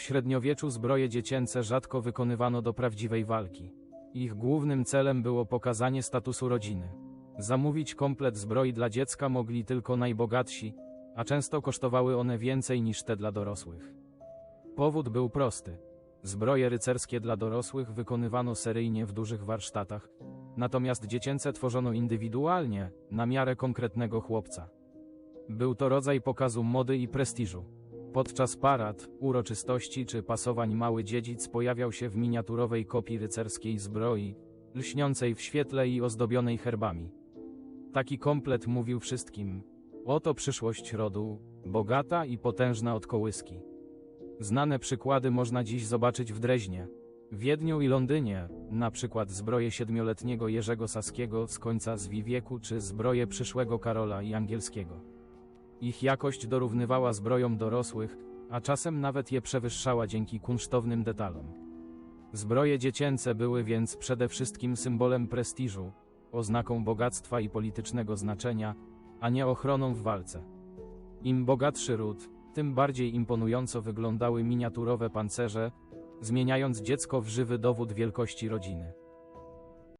W średniowieczu zbroje dziecięce rzadko wykonywano do prawdziwej walki. Ich głównym celem było pokazanie statusu rodziny. Zamówić komplet zbroi dla dziecka mogli tylko najbogatsi, a często kosztowały one więcej niż te dla dorosłych. Powód był prosty. Zbroje rycerskie dla dorosłych wykonywano seryjnie w dużych warsztatach, natomiast dziecięce tworzono indywidualnie, na miarę konkretnego chłopca. Był to rodzaj pokazu mody i prestiżu. Podczas parad, uroczystości czy pasowań mały dziedzic pojawiał się w miniaturowej kopii rycerskiej zbroi, lśniącej w świetle i ozdobionej herbami. Taki komplet mówił wszystkim: Oto przyszłość rodu, bogata i potężna od kołyski. Znane przykłady można dziś zobaczyć w Dreźnie, Wiedniu i Londynie, na przykład zbroje siedmioletniego Jerzego Saskiego z końca Zwi wieku czy zbroje przyszłego Karola i Angielskiego. Ich jakość dorównywała zbrojom dorosłych, a czasem nawet je przewyższała dzięki kunsztownym detalom. Zbroje dziecięce były więc przede wszystkim symbolem prestiżu, oznaką bogactwa i politycznego znaczenia, a nie ochroną w walce. Im bogatszy ród, tym bardziej imponująco wyglądały miniaturowe pancerze, zmieniając dziecko w żywy dowód wielkości rodziny.